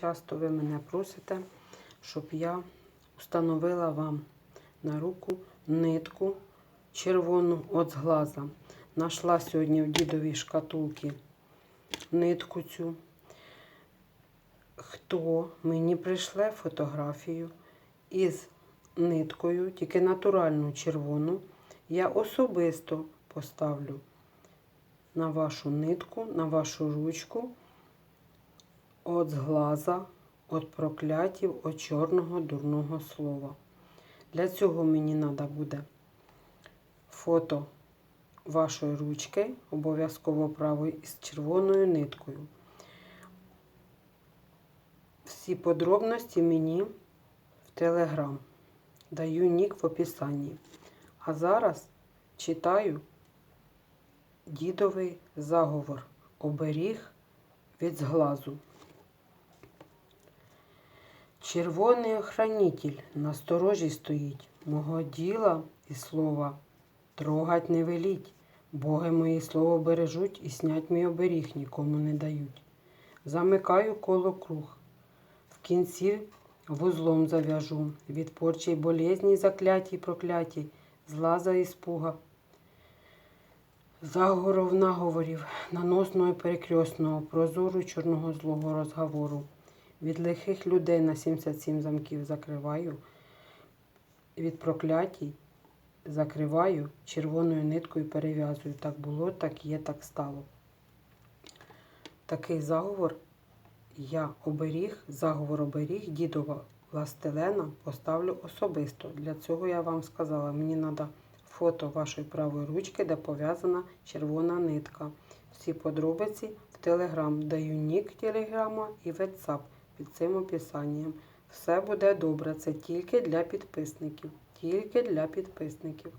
Часто ви мене просите, щоб я встановила вам на руку нитку червону от зглаза. Нашла сьогодні в дідовій шкатулці нитку цю. Хто мені прийшле фотографію із ниткою, тільки натуральну червону, я особисто поставлю на вашу нитку, на вашу ручку от зглаза, от проклятів, от чорного дурного слова. Для цього мені треба буде фото вашої ручки, обов'язково правої із червоною ниткою. Всі подробності мені в Телеграм. Даю нік в описанні. А зараз читаю дідовий заговор. Оберіг від зглазу. Червоний охранитель на сторожі стоїть, мого діла і слова трогать не веліть. Боги мої слово бережуть і снять мій оберіг нікому не дають. Замикаю коло круг, в кінці вузлом зав'яжу, від порчі й болезні закляті, прокляті, злаза і спуга. Заговоров наговорів, наносного і перекресного, прозору чорного злого розговору. Від лихих людей на 77 замків закриваю, від проклятій закриваю, червоною ниткою перев'язую. Так було, так є, так стало. Такий заговор я оберіг, заговор оберіг дідова Властелена поставлю особисто. Для цього я вам сказала, мені треба фото вашої правої ручки, де пов'язана червона нитка. Всі подробиці в Телеграм. Даю нік Телеграма і WhatsApp під цим описанням. Все буде добре. Це тільки для підписників. Тільки для підписників.